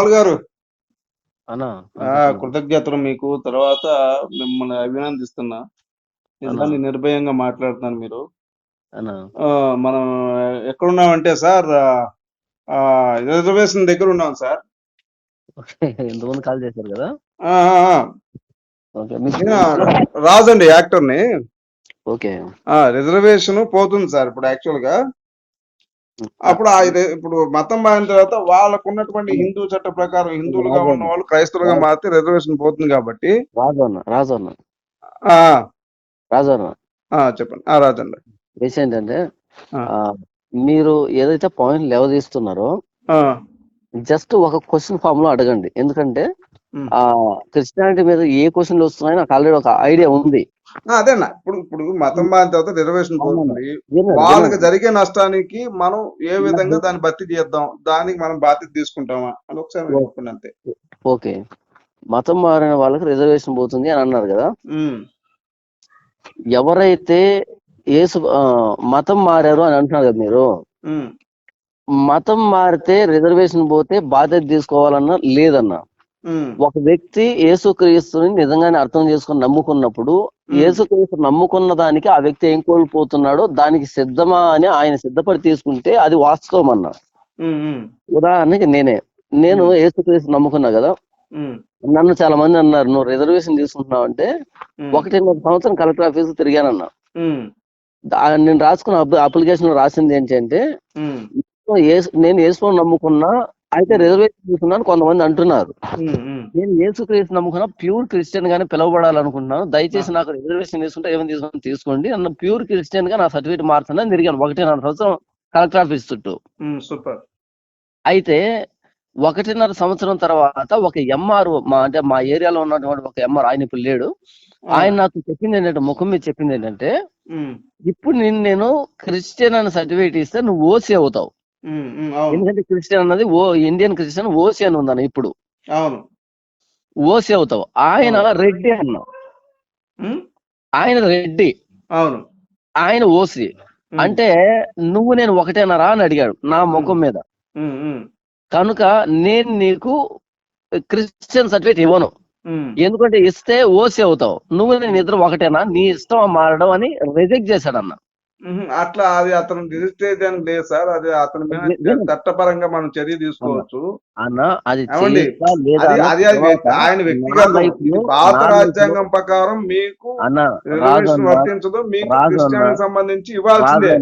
బాలు గారు కృతజ్ఞతలు. మీకు. తర్వాత మిమ్మల్ని అభినందిస్తున్నా. నిజాన్ని నిర్భయంగా మాట్లాడుతున్నాను మీరు. మనం ఎక్కడున్నామంటే సార్ ఆ, రిజర్వేషన్ దగ్గర ఉన్నాం సార్. ఇంతకుముందు కాల్ చేశారు కదా? రాజండి యాక్టర్ని. ఓకే. ఆ, రిజర్వేషన్ పోతుంది సార్ ఇప్పుడు యాక్చువల్గా అప్పుడు ఇప్పుడు మతం మారిన తర్వాత వాళ్ళకు ఉన్నటువంటి హిందూ చట్ట ప్రకారం హిందువులుగా ఉన్న వాళ్ళు క్రైస్తవులుగా మారితే రిజర్వేషన్ పోతుంది కాబట్టి. రాజు అన్న రాజు అన్న ఆ, రాజు అన్న ఆ, చెప్పండి. ఆ రాజండి విషయం ఏంటంటే మీరు ఏదైతే పాయింట్ లేవదీస్తున్నారో ఆ, జస్ట్ ఒక క్వశ్చన్ ఫామ్లో అడగండి. ఎందుకంటే క్రిస్టియానిటీ మీద ఏ క్వశ్చన్లు వస్తున్నాయో నాకు ఆల్రెడీ ఒక ఐడియా ఉంది. అదేనా ఇప్పుడు ఇప్పుడు మతం మారిన తర్వాత రిజర్వేషన్. పోతుంది వాళ్ళకి. జరిగే నష్టానికి మనం ఏ విధంగా దాన్ని భర్తీ చేద్దాం దానికి మనం బాధ్యత తీసుకుంటామా అని ఒకసారి చెప్పండి అంతే. ఓకే. మతం మారిన వాళ్ళకి రిజర్వేషన్ పోతుంది అని అన్నారు కదా. ఎవరైతే ఏసు మతం మారారు అని అంటున్నారు కదా మీరు మతం మారితే రిజర్వేషన్ పోతే బాధ్యత తీసుకోవాలన్నా లేదన్న. ఒక వ్యక్తి యేసుక్రీస్తుని నిజంగానే అర్థం చేసుకుని నమ్ముకున్నప్పుడు యేసుక్రీస్తు నమ్ముకున్న దానికి ఆ వ్యక్తి ఏం కోల్పోతున్నాడో దానికి సిద్ధమా అని ఆయన సిద్ధపడి తీసుకుంటే అది వాస్తవం అన్న ఉదాహరణకి నేనే. నేను యేసుక్రీస్తు నమ్ముకున్నా కదా. నన్ను చాలా మంది అన్నారు నువ్వు రిజర్వేషన్ తీసుకుంటున్నావు అంటే ఒకటిన్నర సంవత్సరం కలెక్టర్ ఆఫీస్ తిరిగానన్నా. నేను రాసుకున్న అప్లికేషన్ రాసింది ఏంటంటే నేను యేసుని నమ్ముకున్నా అయితే రిజర్వేషన్ తీసుకున్నాను కొంతమంది అంటున్నారు. ఉమ్, ఉమ్. నేను యేసుక్రీస్తు నమ్ముకున్నా ప్యూర్ క్రిస్టియన్ గానే పిలువబడాలనుకుంటున్నాను. దయచేసి నాకు రిజర్వేషన్ తీసుకుంటే ఏమైనా తీసుకుని తీసుకోండి. అన్న ప్యూర్ క్రిస్టియన్గా నా సర్టిఫికేట్ మార్చాలని తిరిగాను. ఒకటిన్నర సంవత్సరం కలెక్టర్ ఆఫీస్ చుట్టూ. సూపర్ అయితే ఒకటిన్నర సంవత్సరం తర్వాత ఒక ఎంఆర్ మా అంటే మా ఏరియాలో ఉన్నటువంటి ఒక ఎంఆర్ ఆయన ఇప్పుడు లేడు. ఆయన నాకు చెప్పింది ఏంటంటే ముఖం మీద చెప్పింది ఏంటంటే ఇప్పుడు నేను నేను క్రిస్టియన్ అని సర్టిఫికేట్ ఇస్తే నువ్వు ఓసీ అవుతావు. ఎందుకంటే క్రిస్టియన్ అన్నది ఓ ఇండియన్ క్రిస్టియన్ ఓసీ అని ఉందన్న ఇప్పుడు. అవును. ఓసీ అవుతావు. ఆయన రెడ్డి అన్న. ఉమ్, ఆయన రెడ్డి. అవును. ఆయన ఓసీ. అంటే నువ్వు నేను ఒకటేనరా అని అడిగాడు నా ముఖం మీద. కనుక నేను నీకు క్రిస్టియన్ సర్టిఫికేట్ ఇవ్వను. ఎందుకంటే ఇస్తే ఓసీ అవుతావు. నువ్వు నేను ఇద్దరు ఒకటేనా? నీ ఇష్టం మారడం అని రిజెక్ట్ చేశాడు అన్న ఉమ్, అట్లా అది అతను రిజిస్టర్ అని లేదు సార్ అది అతని మీద. చట్టపరంగా మనం చర్య తీసుకోవచ్చు అది అది ఆయన వ్యక్తిగతం భారత రాజ్యాంగం ప్రకారం మీకు వర్తించదు మీకు సంబంధించి ఇవ్వాల్సిందే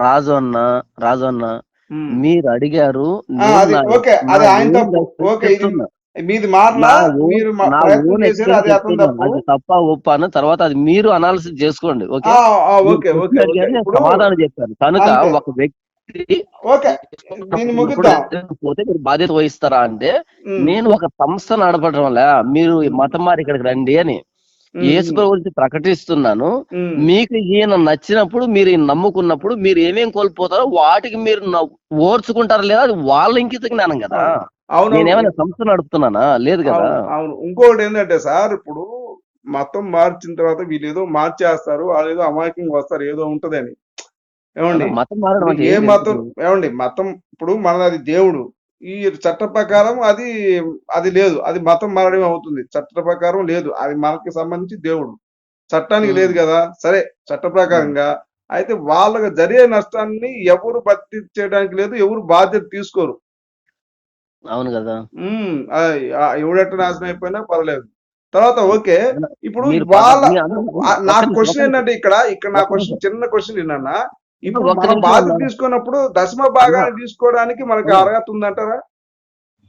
రాజు అన్న రాజు అన్న. మీరు అడిగారు ఓకే అది ఆయన ఓకే. మీది మారలా మీరు. తప్పు? ఒప్ప అని తర్వాత అది మీరు అనాలిసిస్ చేసుకోండి ఓకే? ఓకే ఓకే సమాధానం చెప్పాను. కనుక. ఒక వ్యక్తి పోతే మీరు బాధ్యత వహిస్తారా అంటే నేను ఒక సంస్థ నడపడం వల్ల మీరు మతం మారి ఇక్కడికి రండి అని ఉమ్, యేసు ప్రభు గురించి ప్రకటిస్తున్నాను. మీకు ఈయన నచ్చినప్పుడు మీరు ఈయన నమ్ముకున్నప్పుడు మీరు ఏమేం కోల్పోతారో వాటికి మీరు ఓర్చుకుంటారా లేదా అది వాళ్ళ ఇంకిత జ్ఞానం కదా. అవును. నేనేమైనా సంస్థ నడుపుతున్నానా? లేదు కదా. అవును ఇంకోటి ఏంటంటే సార్ ఇప్పుడు మతం మార్చిన తర్వాత వీళ్ళు ఏదో మార్చేస్తారు వాళ్ళు ఏదో అమాయకంగా వస్తారు ఏదో ఉంటదని. ఏమండి? మతం మారడం ఏ మతం. ఏమండి? మతం ఇప్పుడు మనది అది దేవుడు. ఈ చట్ట ప్రకారం అది అది లేదు. అది మతం మారడం అవుతుంది. చట్ట ప్రకారం లేదు. అది మనకి సంబంధించి దేవుడు. చట్టానికి. లేదు కదా? సరే చట్ట ప్రకారంగా అయితే వాళ్ళకి జరిగే నష్టాన్ని ఎవరు భర్తీ చేయడానికి లేదు ఎవరు బాధ్యత తీసుకోరు. అవును కదా? ఎవడెట్ట నాశనం అయిపోయినా పర్లేదు తర్వాత ఓకే ఇప్పుడు వాళ్ళ నా క్వశ్చన్ ఏంటంటే ఇక్కడ ఇక్కడ నా క్వశ్చన్ చిన్న క్వశ్చన్ ఏంటన్నా ఇప్పుడు మనం బాధ్యత. తీసుకున్నప్పుడు దశమ భాగాన్ని తీసుకోవడానికి మనకి. అర్హత ఉందంటారా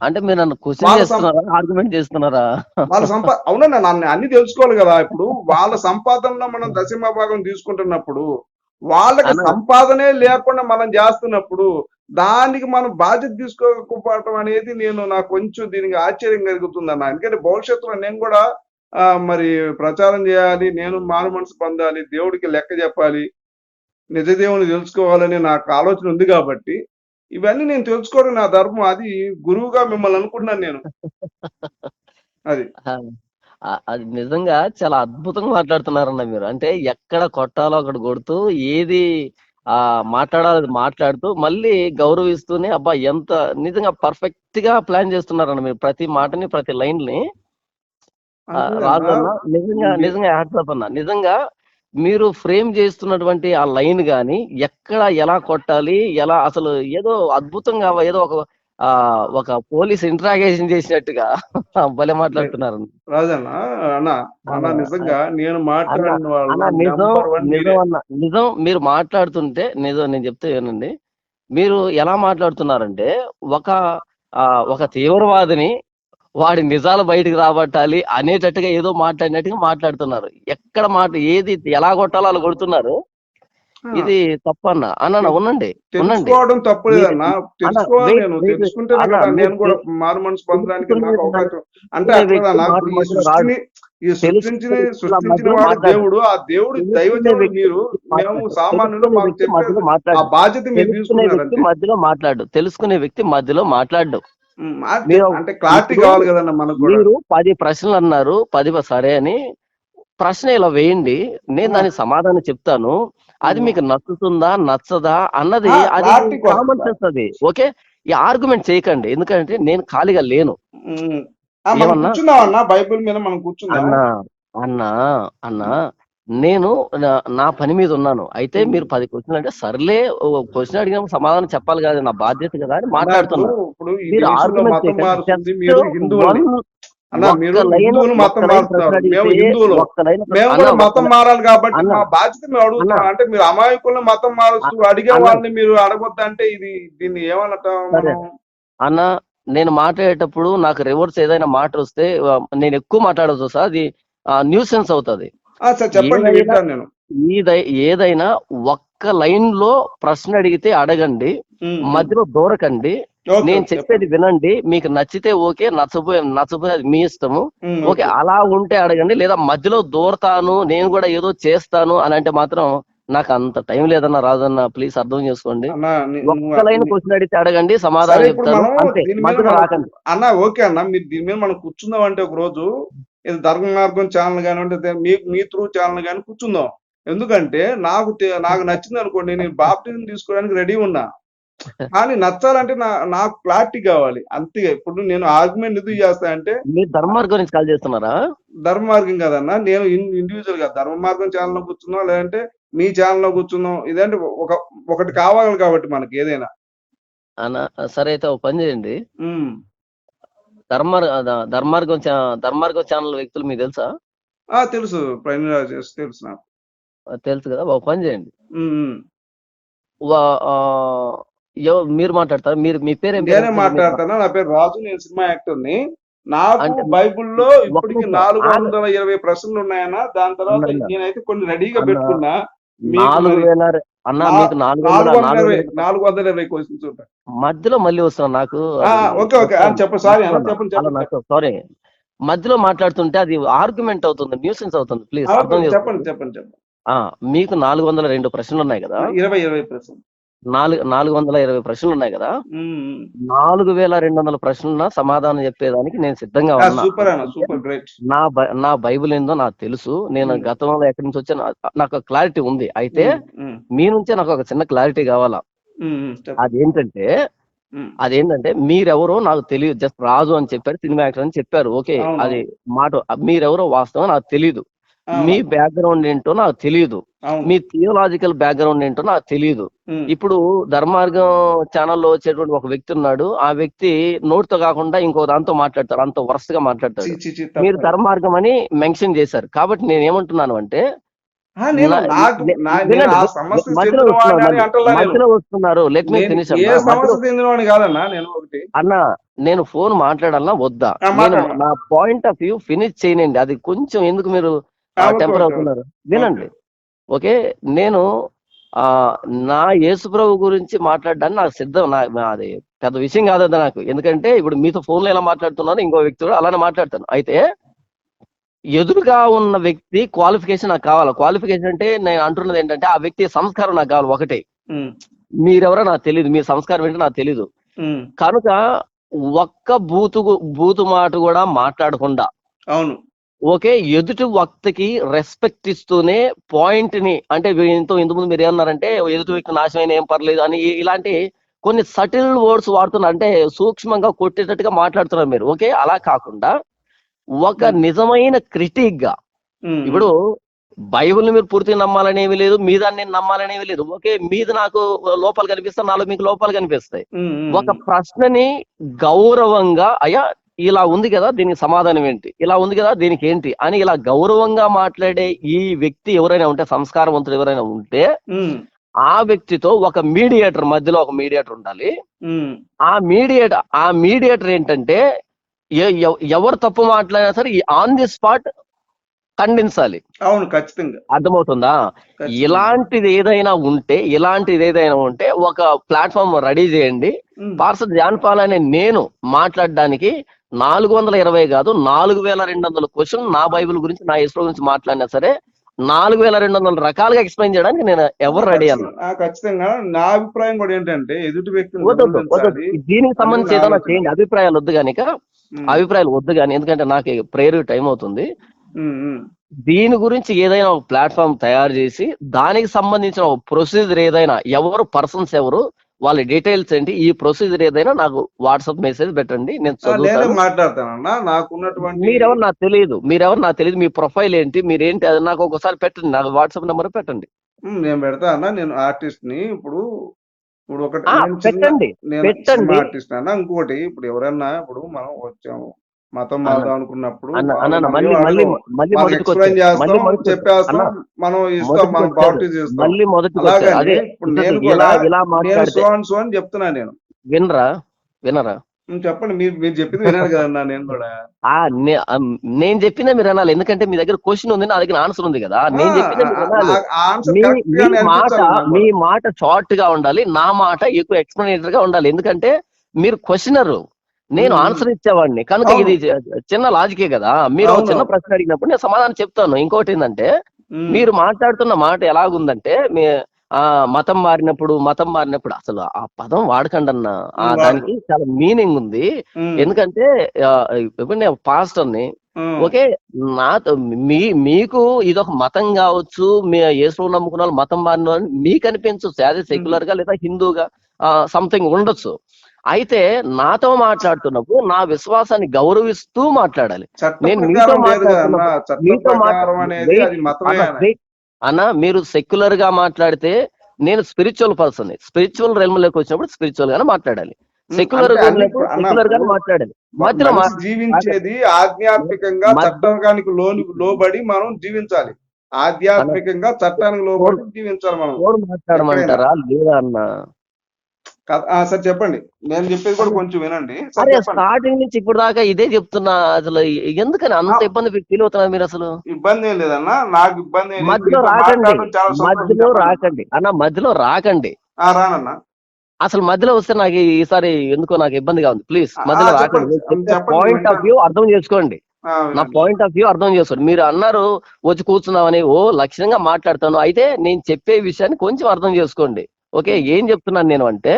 అంటే మీరు నన్ను క్వశ్చన్ చేస్తున్నారా ఆర్గ్యుమెంట్ చేస్తున్నారా వాళ్ళ సంపా అవునన్నా నన్ను అన్ని తెలుసుకోవాలి కదా ఇప్పుడు వాళ్ళ సంపాదనలో మనం దశమ భాగం తీసుకుంటున్నప్పుడు వాళ్ళకి. సంపాదనే లేకుండా మనం చేస్తున్నప్పుడు దానికి మనం బాధ్యత తీసుకోకపోవటం అనేది నేను నాకు కొంచెం దీనికి ఆశ్చర్యం కలుగుతుంది అన్న ఎందుకంటే భవిష్యత్తులో నేను కూడా మరి ప్రచారం చేయాలి నేను మారు మనసు పొందాలి దేవుడికి లెక్క చెప్పాలి నిజ దేవుని తెలుసుకోవాలని నాకు ఆలోచన ఉంది కాబట్టి ఇవన్నీ నేను తెలుసుకోవడం నా ధర్మం. అది గురువుగా మిమ్మల్ని అనుకుంటున్నాను నేను. అది. అది నిజంగా చాలా అద్భుతంగా మాట్లాడుతున్నారన్న మీరు. అంటే ఎక్కడ కొట్టాలో అక్కడ కొడుతూ ఏది ఆ మాట్లాడాలి మాట్లాడుతూ మళ్ళీ గౌరవిస్తూనే అబ్బా ఎంత నిజంగా పర్ఫెక్ట్గా ప్లాన్ చేస్తున్నారన్న మీరు ప్రతి మాటని ప్రతి లైన్ని నిజంగా నిజంగా హ్యాట్సాప్ అన్న. నిజంగా మీరు ఫ్రేమ్ చేస్తున్నటువంటి ఆ లైన్ గాని ఎక్కడ ఎలా కొట్టాలి ఎలా అసలు ఏదో అద్భుతంగా ఏదో ఒక ఆ ఒక పోలీస్ ఇంట్రాగేషన్ చేసినట్టుగా భలే మాట్లాడుతున్నారు రాజన్న అన్న అన్న అన్న, నిజంగా నేను మాట్లాడిన వాళ్ళు అన్న నిజం మీరే. మాట్లాడుతుంటే నిజం నేను చెప్తే ఏనండి మీరు ఎలా మాట్లాడుతున్నారంటే ఒక ఆ, ఒక తీవ్రవాదిని వాడి నిజాలు బయటకు రాబట్టాలి అనేటట్టుగా ఏదో మాట్లాడినట్టుగా మాట్లాడుతున్నారు. ఎక్కడ మాట ఏది ఎలా కొట్టాలో అలా కొడుతున్నారు. ఇది తప్పన్న. అన్న ఉండండి తెలుసుకోవడం తప్పు లేదన్నా నేను. మీరు కూడా మారు మనసు పొందడానికి నాకు తెలుసుకునే అవకాశం అంటే తెలుసుకునే అట్లా వ్యక్తి నాకు మాట ఈ మధ్యలో సృష్టించిన సృష్టించిన వాడు మాట్లాడు. దేవుడు ఆ దేవుడు తెలుసుకునే దైవజనుడు వ్యక్తి మీరు. మేము. సామాన్యులు మాకు మధ్యలో ఆ మాట్లాడు బాధ్యత మీరు తెలుసుకునే వ్యక్తి తీసుకున్నారంటే మధ్యలో మాట్లాడు తెలుసుకునే వ్యక్తి మధ్యలో మాట్లాడు. ఉమ్, మా- మీరు- అంటే క్లారిటీ కావాలి కదన్న మనకు మీరు పది ప్రశ్నలు అన్నారు పది సరే అని ప్రశ్న ఇలా వేయండి నేను దానికి సమాధానం చెప్తాను. అది మీకు నచ్చుతుందా నచ్చదా అన్నది అది. కామన్ సెన్స్ అది ఓకే? ఈ ఆర్గ్యుమెంట్ చేయకండి ఎందుకంటే నేను ఖాళీగా లేను? కూర్చున్నాం అన్న బైబిల్ మీద మనం కూర్చుందాం అన్నా అన్నా అన్నా నేను నా- పని మీద ఉన్నాను. అయితే. మీరు పది క్వశ్చన్లు అంటే సర్లే క్వశ్చన్ అడిగినప్పుడు సమాధానం చెప్పాలి కదా నా బాధ్యత కదా అని మాట్లాడుతున్నా. ఇప్పుడు- ఇప్పుడు ఈ మీరు దేశంలో ఆర్గ్యుమెంట్ మతం కాబట్టి బాధ్యత. అంటే మీరు అమాయకులను అడిగే. వాళ్ళని మీరు అడగొద్దంటే ఇది దీన్ని ఏమన్నట్టు సరే. అన్న నేను మాట్లాడేటప్పుడు నాకు రివర్స్ ఏదైనా మాట వస్తే నేను ఎక్కువ మాట్లాడవచ్చు సార్. అది న్యూసెన్స్ అవుతుంది. సార్ చెప్పండి వింటాను నేను. ఏదై ఏదైనా ఒక్క లైన్లో ప్రశ్న అడిగితే అడగండి మధ్యలో దూరకండి నేను చెప్పేది వినండి మీకు నచ్చితే ఓకే నచ్చపోయే నచ్చపోయే అది మీ ఇష్టము. ఓకే అలా ఉంటే అడగండి లేదా మధ్యలో దూరతాను నేను కూడా ఏదో చేస్తాను అని అంటే మాత్రం నాకు అంత టైం లేదన్న రాజన్న ప్లీజ్ అర్థం చేసుకోండి. ఒక్క లైన్ క్వశ్చన్ అడిగితే అడగండి సమాధానం చెప్తాను అన్న ఓకే అన్న మీరు దీని మీద మనం కూర్చుందాం అంటే ఒక రోజు ఇది ధర్మ మార్గం ఛానల్ కానివ్వండి మీ మీ త్రూ ఛానల్ కానీ కూర్చుందాం. ఎందుకంటే నాకు నాకు నచ్చింది అనుకోండి నేను బాప్టిజం తీసుకోవడానికి రెడీ ఉన్నా. కానీ నచ్చాలంటే నా నాకు క్లారిటీ కావాలి. అంతే ఇప్పుడు నేను ఆర్గ్యుమెంట్ ఎందుకు చేస్తా అంటే మీరు ధర్మార్ గురించి కాల్ చేస్తున్నారా? ధర్మ మార్గం కదన్నా నేను ఇండివిజువల్గా ధర్మ మార్గం ఛానల్లో కూర్చున్నాం లేదంటే మీ ఛానల్లో కూర్చున్నాం ఇదంటే ఒక ఒకటి కావాలి కాబట్టి మనకి ఏదైనా. సరే అయితే ఒక పని చేయండి. ధర్మార్ ధర్మార్గం ధర్మార్గం ఛానల్ వ్యక్తులు మీకు తెలుసా? ఆ తెలుసు. ప్రైమ్ రాజేష్ తెలుసు నాకు. తెలుసు కదా? ఒక పని చేయండి. మీరు మాట్లాడతారు? మీరు మీ పేరు? నేనే మాట్లాడతాను. నా పేరు రాజు నేను సినిమా యాక్టర్ని నాకు బైబిల్లో ఇప్పటికి. నాలుగు. వందల ఇరవై ప్రశ్నలు ఉన్నాయన్నా దాని తర్వాత. నేనైతే కొన్ని రెడీగా పెట్టుకున్నా. నాలుగు వేల అన్న మీకు నాలుగు నాలుగు వందల వందల నాలుగు ఇరవై వేల- నాలుగు వందల ఇరవై క్వశ్చన్స్ ఉంటాయి. మధ్యలో మళ్ళీ వస్తున్నా నాకు. Okay okay. చెప్పండి సారీ చెప్పండి మధ్యలో మాట్లాడుతుంటే అది ఆర్గ్యుమెంట్ అవుతుంది న్యూసెన్స్ అవుతుంది ప్లీజ్ అర్థం చెప్పండి చెప్పండి చెప్పండి. ఆ, మీకు నాలుగు వందల రెండు ప్రశ్నలు ఉన్నాయి కదా. ఇరవై ఇరవై ప్రశ్నలు. నాలుగు నాలుగు వందల ఇరవై ప్రశ్నలు ఉన్నాయి కదా. నాలుగు వేల రెండు వందల ప్రశ్నల సమాధానం చెప్పేదానికి నేను సిద్ధంగా ఉన్నా. నా బై- నా బైబిల్ ఏందో నాకు తెలుసు. నేను. గతంలో ఎక్కడి నుంచి వచ్చా నాకు క్లారిటీ ఉంది. అయితే మీ నుంచే నాకు ఒక చిన్న క్లారిటీ కావాలా. అదేంటంటే అదేంటంటే మీరెవరో నాకు తెలియదు జస్ట్ రాజు అని చెప్పారు సినిమా యాక్టర్ అని చెప్పారు. ఓకే. అది మాట మీరెవరో వాస్తవం నాకు తెలియదు మీ బ్యాక్గ్రౌండ్ ఏంటో నాకు తెలియదు. మీ థియోలాజికల్ బ్యాక్గ్రౌండ్ ఏంటో నాకు తెలియదు ఇప్పుడు ధర్మార్గం ఛానల్లో వచ్చేటువంటి ఒక వ్యక్తి ఉన్నాడు. ఆ వ్యక్తి నోటితో కాకుండా ఇంకో దాంతో మాట్లాడతారు అంత వరుసగా చి, మీరు. ధర్మార్గం అని మెన్షన్ చేశారు. కాబట్టి నేను ఏమంటున్నాను అంటే వస్తున్నారు. లెట్ మీ ఫినిష్ అన్న. నేను ఫోన్ మాట్లాడాలన్నా వద్దా. నా పాయింట్ ఆఫ్ వ్యూ ఫినిష్ చేయనండి. అది కొంచెం ఎందుకు మీరు టెంపర్ అవుతున్నారు? వినండి. ఓకే? నేను ఆ నా యేసుప్రభు గురించి మాట్లాడడానికి నాకు సిద్ధం నా అది పెద్ద విషయం కాదు నాకు. ఎందుకంటే ఇప్పుడు మీతో ఫోన్లో ఎలా మాట్లాడుతున్నాను ఇంకో వ్యక్తి కూడా అలానే మాట్లాడతాను. అయితే ఎదురుగా ఉన్న వ్యక్తి క్వాలిఫికేషన్ నాకు కావాలి? క్వాలిఫికేషన్ అంటే నేను అంటున్నది ఏంటంటే ఆ వ్యక్తి సంస్కారం నాకు కావాలి ఒకటే. మీరెవరో నాకు తెలియదు మీ సంస్కారం ఏంటో నాకు తెలియదు కనుక ఒక్క బూతు బూతు మాట కూడా మాట్లాడకుండా అవును. ఓకే ఎదుటి వ్యక్తికి రెస్పెక్ట్ ఇస్తూనే పాయింట్ని అంటే ఇంత ఇంతకుముందు మీరు ఏమన్నారంటే ఎదుటి వ్యక్తి నాశనమైన ఏం పర్లేదు అని ఇలాంటి కొన్ని సటిల్ వర్డ్స్ వాడుతున్నారు. అంటే సూక్ష్మంగా కొట్టేటట్టుగా మాట్లాడుతున్నారు మీరు. ఓకే అలా కాకుండా ఒక Hmm. నిజమైన క్రిటిక్గా ఉమ్, ఇప్పుడు బైబిల్ మీరు పూర్తిగా నమ్మాలనేవి లేదు మీద నేను నమ్మాలనేవి లేదు. ఓకే మీద నాకు లోపాలు కనిపిస్తాయి నాలో మీకు లోపాలు కనిపిస్తాయి. ఉమ్, ఒక ప్రశ్నని గౌరవంగా అయ్యా ఇలా ఉంది కదా దీనికి సమాధానం ఏంటి? ఇలా ఉంది కదా దీనికి ఏంటి? అని ఇలా గౌరవంగా మాట్లాడే ఈ వ్యక్తి ఎవరైనా ఉంటే సంస్కారవంతుడు ఎవరైనా ఉంటే ఆ వ్యక్తితో ఒక మీడియేటర్ మధ్యలో ఒక మీడియేటర్ ఉండాలి. ఆ మీడియేటర్ ఆ మీడియేటర్ ఏంటంటే ఎవరు తప్పు మాట్లాడినా సరే ఆన్ ది స్పాట్ ఖండించాలి. అవును ఖచ్చితంగా. అర్థమవుతుందా. ఇలాంటిది ఏదైనా ఉంటే ఇలాంటిది ఏదైనా ఉంటే ఒక ప్లాట్ఫామ్ రెడీ చేయండి. పార్సల్ జాన్పాల్ అనే నేను మాట్లాడడానికి నాలుగు వందల ఇరవై కాదు నాలుగు వేల రెండు వందల క్వశ్చన్ నా బైబిల్ గురించి నా ఇస్రో గురించి మాట్లాడినా సరే నాలుగు వేల రెండు వందల రకాలుగా ఎక్స్ప్లెయిన్ చేయడానికి నేను ఎవరు రెడీ అన్న ఖచ్చితంగా- నా అభిప్రాయం కూడా ఏంటంటే ఎదుటి. గౌరవించాలి. దీనికి సంబంధించి ఏదైనా. చేయండి అభిప్రాయాలు వద్దు కానీ ఉమ్, అభిప్రాయాలు వద్దు కానీ ఎందుకంటే నాకు ప్రేయర్ టైం అవుతుంది దీని గురించి ఏదైనా ఒక ప్లాట్ఫామ్ తయారు చేసి దానికి సంబంధించిన ఒక ప్రొసీజర్ ఏదైనా ఎవరు పర్సన్స్ ఎవరు వాళ్ళ డీటెయిల్స్ ఏంటి? ఈ ప్రొసీజర్ ఏదైనా నాకు వాట్సాప్ మెసేజ్ పెట్టండి నేను చదువుతాను. మీరెవరు నాకు తెలియదు మీరెవరు నాకు తెలియదు మీ ప్రొఫైల్ ఏంటి మీరేంటి అది నాకు ఒకసారి పెట్టండి నాకు వాట్సాప్ నెంబర్ పెట్టండి. నేను పెడతా అన్న నేను ఆర్టిస్ట్ని ఇప్పుడు ఇప్పుడు ఒకటి పెట్టండి ఆర్టిస్ట్ అన్న ఇంకోటి ఇప్పుడు ఎవరన్నా ఇప్పుడు మనం వచ్చాము మతం మారుదాం అనుకున్నప్పుడు చెప్పేస్తాం మనం ఇస్తాం మనం. బాప్టిజ్ ఇస్తాం ఇప్పుడు నేను ఇలా కూడా ఇలా నేను మాట్లాడితే సో అండ్ సో అని చెప్తున్నా నేను. వినరా? వినరా? చెప్పండి. మీరు మీరు చెప్పింది వినాను కదన్నా నేను కూడా. నేను చెప్పిందే మీరు అనాలి ఎందుకంటే మీ దగ్గర క్వశ్చన్ ఉంది నా దగ్గర ఆన్సర్ ఉంది కదా. నేను గానే మాట మీ. మాట షార్ట్గా ఉండాలి. నా మాట ఎక్కువ ఎక్స్ప్లెనేటర్గా ఉండాలి. ఎందుకంటే మీరు క్వశ్చనర్ నేను. ఆన్సర్ ఇచ్చేవాడిని. కనుక. ఇది చిన్న లాజికే కదా. మీరు. చిన్న ప్రశ్న అడిగినప్పుడు నేను సమాధానం చెప్తాను. ఇంకోటి ఏంటంటే మీరు మాట్లాడుతున్న మాట ఎలాగుందంటే మీ ఆ మతం మారినప్పుడు మతం మారినప్పుడు అసలు ఆ పదం వాడకండి అన్న ఆ. దానికి చాలా మీనింగ్ ఉంది. ఎందుకంటే ఇప్పుడు నేను పాస్టర్ని ఓకే నాతో మీ మీకు ఇదొక మతం కావచ్చు మీ యేసు నమ్ముకున్న వాళ్ళు మతం మారిన మీకు అనిపించవచ్చు అదే సెక్యులర్గా లేదా హిందూగా సంథింగ్ ఉండొచ్చు. అయితే నాతో మాట్లాడుతున్నప్పుడు నా విశ్వాసాన్ని గౌరవిస్తూ మాట్లాడాలి. నేను మీతో మీతో అన్న, మీరు సెక్యులర్గా మాట్లాడితే నేను స్పిరిచువల్ పర్సన్ స్పిరిచువల్ రెల్మ్లోకి వచ్చినప్పుడు స్పిరిచువల్ గానే మాట్లాడాలి. సెక్యులర్ సెక్యులర్ గానే మాట్లాడాలి. మధ్యలో జీవించేది ఆధ్యాత్మికంగా చట్టానికి లోని లోబడి మనం జీవించాలి. ఆధ్యాత్మికంగా చట్టానికి లోబడి జీవించాలి మనం. మాట్లాడమంటారా? లేదా అన్న? సార్ చెప్పండి నేను చెప్పేది కూడా కొంచెం వినండి అరే స్టార్టింగ్ నుంచి ఇప్పుడు దాకా ఇదే చెప్తున్నా అసలు ఎందుకని అంత. ఇబ్బంది ఫీల్ అవుతున్నారు మీరు అసలు ఇబ్బంది ఏం లేదన్నా నాకు ఇబ్బంది. మధ్యలో రాకండి. మధ్యలో. రాకండి అన్న మధ్యలో రాకండి రానన్నా అసలు మధ్యలో వస్తే నాకు ఈసారి ఎందుకో నాకు ఇబ్బందిగా ఉంది ప్లీజ్ మధ్యలో. రాకండి పాయింట్ ఆఫ్. వ్యూ అర్థం చేసుకోండి నా. పాయింట్ ఆఫ్ వ్యూ అర్థం చేసుకోండి మీరు అన్నారు వచ్చి కూర్చున్నామని ఓ లక్షణంగా మాట్లాడతాను అయితే నేను చెప్పే విషయాన్ని కొంచెం అర్థం చేసుకోండి ఓకే ఏం చెప్తున్నాను నేను అంటే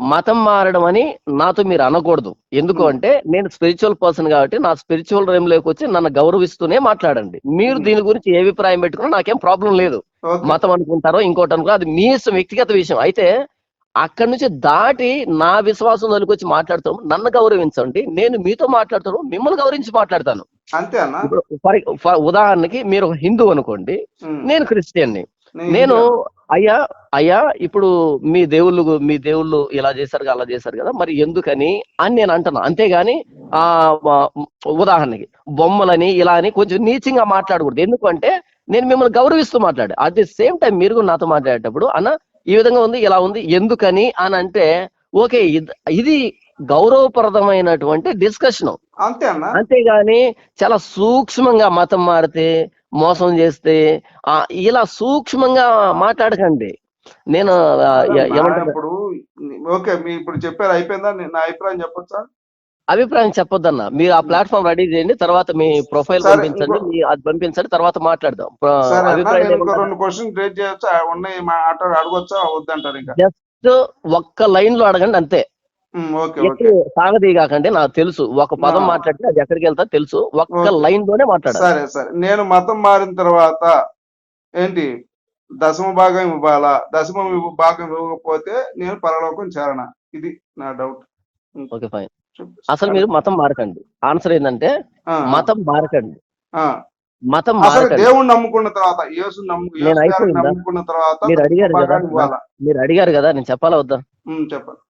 మతం మారడం అని నాతో మీరు అనకూడదు ఎందుకు Hmm. అంటే నేను స్పిరిచువల్ పర్సన్ కాబట్టి నా స్పిరిచువల్లోకి వచ్చి నన్ను గౌరవిస్తూనే మాట్లాడండి మీరు Hmm. దీని గురించి ఏ అభిప్రాయం పెట్టుకున్నా నాకేం ప్రాబ్లం లేదు. మతం అనుకుంటారో ఇంకోటి అనుకో అది మీ ఇష్టం వ్యక్తిగత విషయం అయితే అక్కడి నుంచి దాటి నా విశ్వాసం వచ్చి మాట్లాడుతాం నన్ను గౌరవించండి నేను మీతో మాట్లాడతాను మిమ్మల్ని గౌరవించి మాట్లాడతాను అంతే అన్న ఇప్పుడు ఫర్ ఫర్ ఉదాహరణకి మీరు ఒక హిందూ అనుకోండి ఉమ్. నేను క్రిస్టియన్ని నేను. అయ్యా అయ్యా ఇప్పుడు మీ దేవుళ్ళు మీ దేవుళ్ళు ఇలా చేశారు కదా, అలా చేశారు కదా మరి ఎందుకని అని నేను అంటున్నా. అంతేగాని ఆ ఉదాహరణకి బొమ్మలని ఇలా అని కొంచెం నీచంగా మాట్లాడకూడదు. ఎందుకంటే నేను మిమ్మల్ని గౌరవిస్తూ మాట్లాడు. అట్ ది సేమ్ టైం మీరు కూడా నాతో మాట్లాడేటప్పుడు అన్న ఈ విధంగా ఉంది ఇలా ఉంది ఎందుకని? అని అంటే ఓకే ఇది- ఇది గౌరవప్రదమైనటువంటి డిస్కషన్. అంతే అన్న. అంతేగాని చాలా సూక్ష్మంగా మతం మారితే మోసం చేస్తే ఆ ఇలా సూక్ష్మంగా మాట్లాడకండి. నేను ఇప్పుడు ఓకే మీ ఇప్పుడు చెప్పారు అయిపోయిందా? నా అభిప్రాయం చెప్పొచ్చా? అభిప్రాయం చెప్పొద్దన్న. మీరు ఆ ప్లాట్ఫామ్ రెడీ చేయండి తర్వాత మీ ప్రొఫైల్ పంపించండి మీ అది పంపించండి తర్వాత మాట్లాడదాం? రెండు క్వశ్చన్ రేట్ చేయొచ్చా? ఉన్నాయి మా ఆట అడగొచ్చా? వద్దంటారు ఇంకా. జస్ట్ ఒక్క లైన్లో అడగండి అంతే. సాగదీగాకంటే నాకు తెలుసు. ఒక పదం మాట్లాడితే అది ఎక్కడికి వెళ్తా తెలుసు. ఒక్క. లైన్లోనే మాట్లాడాలి. సరే సరే. నేను మతం మారిన తర్వాత ఏంటి? దశమ భాగం ఇవ్వాలా? దశమ భాగం ఇవ్వకపోతే నేను పరలోకం చేరనా? ఇది నా డౌట్. Okay fine. అసలు మీరు మతం మారకండి. ఆన్సర్ ఏంటంటే మతం మారకండి. మతం అసలు నమ్ముకున్న తర్వాత యేసు? నమ్ముకున్న తర్వాత మీరు అడిగారు కదా. మీరు అడిగారు కదా. నేను చెప్పాలా వద్దా? ఉమ్, చెప్పండి.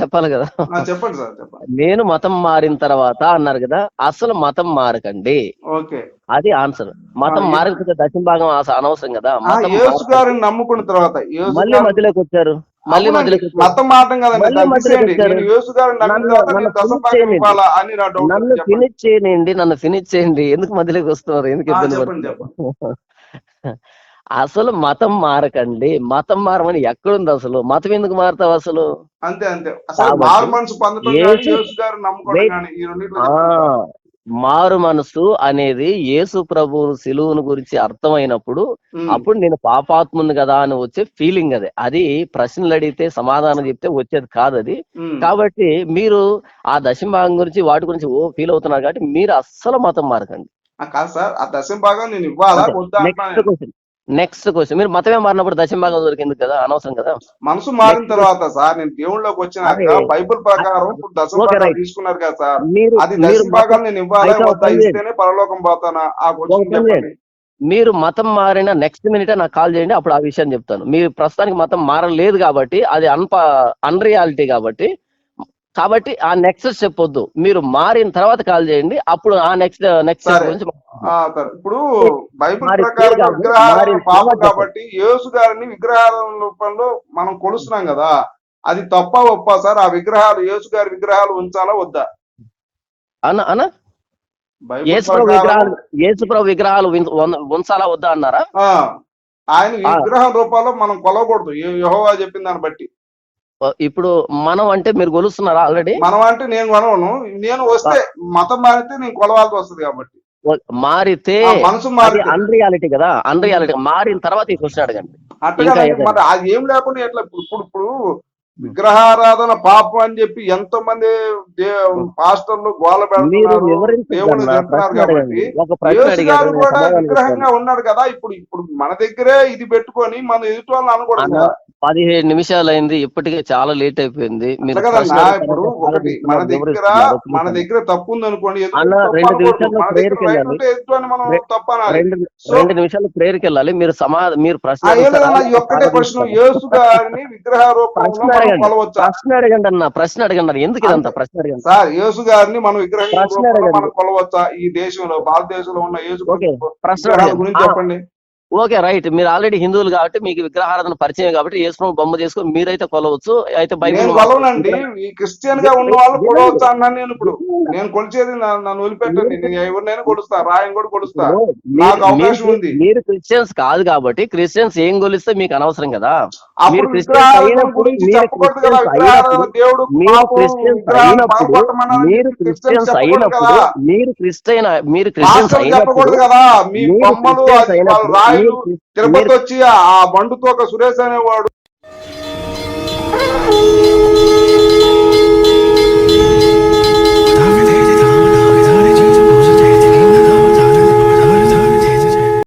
చెప్పాలి కదా. చెప్పండి సార్ చెప్పండి. నేను మతం మారిన తర్వాత అన్నారు కదా అసలు మతం మారకండి. ఓకే. అది ఆన్సర్. మతం మారకపోతే దశమ భాగం అనవసరం కదా. మతం. గారిని నమ్ముకున్న తర్వాత మళ్ళీ మధ్యలోకి వచ్చారు. మళ్ళీ మధ్యలోకి మతం నన్ను- ఫినిష్ చేయండి. నన్ను ఫినిష్ చేయండి ఎందుకు మధ్యలోకి వస్తున్నారు? ఎందుకు ఇబ్బంది అసలు మతం మారకండి. మతం మారమని ఎక్కడుంది అసలు? మతం ఎందుకు మారుతావు అసలు? అంతే అంతే. మారు మనసు అనేది యేసు ప్రభు సిలువును గురించి అర్థమైనప్పుడు అప్పుడు నేను పాపాత్ముని కదా అని వచ్చే ఫీలింగ్ అదే. అది ప్రశ్నలు అడిగితే సమాధానం చెప్తే వచ్చేది కాదు అది. కాబట్టి మీరు ఆ దశమ భాగం గురించి వాటి గురించి ఓ ఫీల్ అవుతున్నారు కాబట్టి మీరు అస్సలు మతం మారకండి. కాదు సార్ ఆ దశమ భాగం నేను. ఇవ్వాలా నెక్స్ట్. క్వశ్చన్ మీరు మతమే మారినప్పుడు దశమ భాగం దొరికింది కదా అనవసరం కదా మనసు మారిన. తర్వాత సార్ నేను దేవుళ్ళలోకి వచ్చినాక. బైబిల్ ప్రకారం దశమ భాగం. తీసుకున్నారు కదా సార్ మీరు అది మీరు దశమ భాగం నేను ఇవ్వాలా వద్దా. ఇస్తేనే పరలోకం పోతానా ఆ క్వశ్చన్ మీరు మతం మారిన నెక్స్ట్ మినిట్ నాకు కాల్ చేయండి అప్పుడు ఆ విషయం చెప్తాను మీరు ప్రస్తుతానికి మతం మారలేదు కాబట్టి అది అన్ప అన్రియాలిటీ కాబట్టి కాబట్టి ఆ నెక్స్ట్ స్టెప్ వద్దు మీరు మారిన తర్వాత కాల్ చేయండి. అప్పుడు ఆ నెక్స్ట్ నెక్స్ట్ స్టెప్. గురించి. ఇప్పుడు బైబిల్ ప్రకారం విగ్రహాల పాపం కాబట్టి యేసు గారిని విగ్రహాల రూపంలో మనం కొలుస్తున్నాం కదా. అది తప్ప ఒప్ప సార్? ఆ విగ్రహాలు యేసు గారి విగ్రహాలు ఉంచాలా వద్దా? అన్న అన్న? యేసుప్రభు విగ్రహాలు యేసుప్రభు విగ్రహాలు ఉంచాలా వద్దా అన్నారా? ఆయన. విగ్రహం రూపాల్లో మనం కొలవకూడదు. యెహోవా చెప్పిన దాన్ని బట్టి. ఇప్పుడు మనం అంటే మీరు కొలుస్తున్నారా ఆల్రెడీ మనం అంటే నేను కొనవను నేను వస్తే మతం మారితే నేను కొలవాల్సి వస్తుంది కాబట్టి. మారితే మనసు అది మారితే. అన్రియాలిటీ కదా? అన్రియాలిటీ మారిన తర్వాత ఈ క్వశ్చన్ అడగండి. మరి అది ఏం లేకుండా ఎట్లా ఇప్పుడు ఇప్పుడు విగ్రహారాధన పాపం అని చెప్పి ఎంతో మంది పాస్టర్లు గోల మీరు పెడుతున్నారు కూడా విగ్రహంగా. ఉన్నాడు కదా ఇప్పుడు ఇప్పుడు మన దగ్గరే ఇది పెట్టుకొని మనం ఎదుటి వాళ్ళని అనకూడదు కదా. పదిహేడు నిమిషాలు అయింది ఇప్పటికే చాలా లేట్ అయిపోయింది. మీరు ప్రశ్న ఇప్పుడు ఒకటి మన దగ్గర మన. దగ్గర తప్పు ఉంది అనుకోండి. రెండు దగ్గర ప్రేయర్కి వెళ్ళాలి. రెండు నిమిషాలు ప్రేయర్కి వెళ్ళాలి. మీరు సమా మీరు ప్రశ్న ఒక్కటే ఇస్తాను. యేసు గారిని ప్రశ్న అడగండి. ప్రశ్న అన్న ప్రశ్న అడగండి అన్న. ఎందుకు ఇదంతా. ప్రశ్న అడగండి. సార్ యేసు గారిని మనం విగ్రహం ప్రశ్న కొలవచ్చా? ఈ దేశంలో భారతదేశంలో ఉన్న యేసు ప్రశ్న గురించి చెప్పండి. Okay right. మీరు ఆల్రెడీ హిందువులు కాబట్టి మీకు విగ్రహారాధన పరిచయం కాబట్టి యేసు బొమ్మ చేసుకొని మీరైతే కొలవచ్చు. అయితే బైబిల్ కొలవనండి. ఈ క్రిస్టియన్గా ఉన్న వాళ్ళు కొలవచ్చా అన్నాను నేను ఇప్పుడు. నేను కొలిచేది నా- నన్ను వదిలిపెట్టండి. నేను ఎవరినైనా కొలుస్తా. రాయని కూడా కొలుస్తా. నాకు అవకాశం ఉంది. మీరు క్రిస్టియన్స్ కాదు కాబట్టి క్రిస్టియన్స్ ఏం కొలిస్తే మీకు అనవసరం కదా? మీరు క్రిస్టియన్స్ అయినప్పుడు గురించి మీరు దేవుడు మీరు క్రిస్టియన్స్ అయినప్పుడు మీరు క్రిస్టియన్స్ అయినప్పుడు మీరు క్రిస్టియన్ మీరు క్రిస్టియన్స్ అయినప్పుడు క్రిస్- తిరుపతి వచ్చి ఆ బండుతో ఒక సురేష్ అనేవాడు.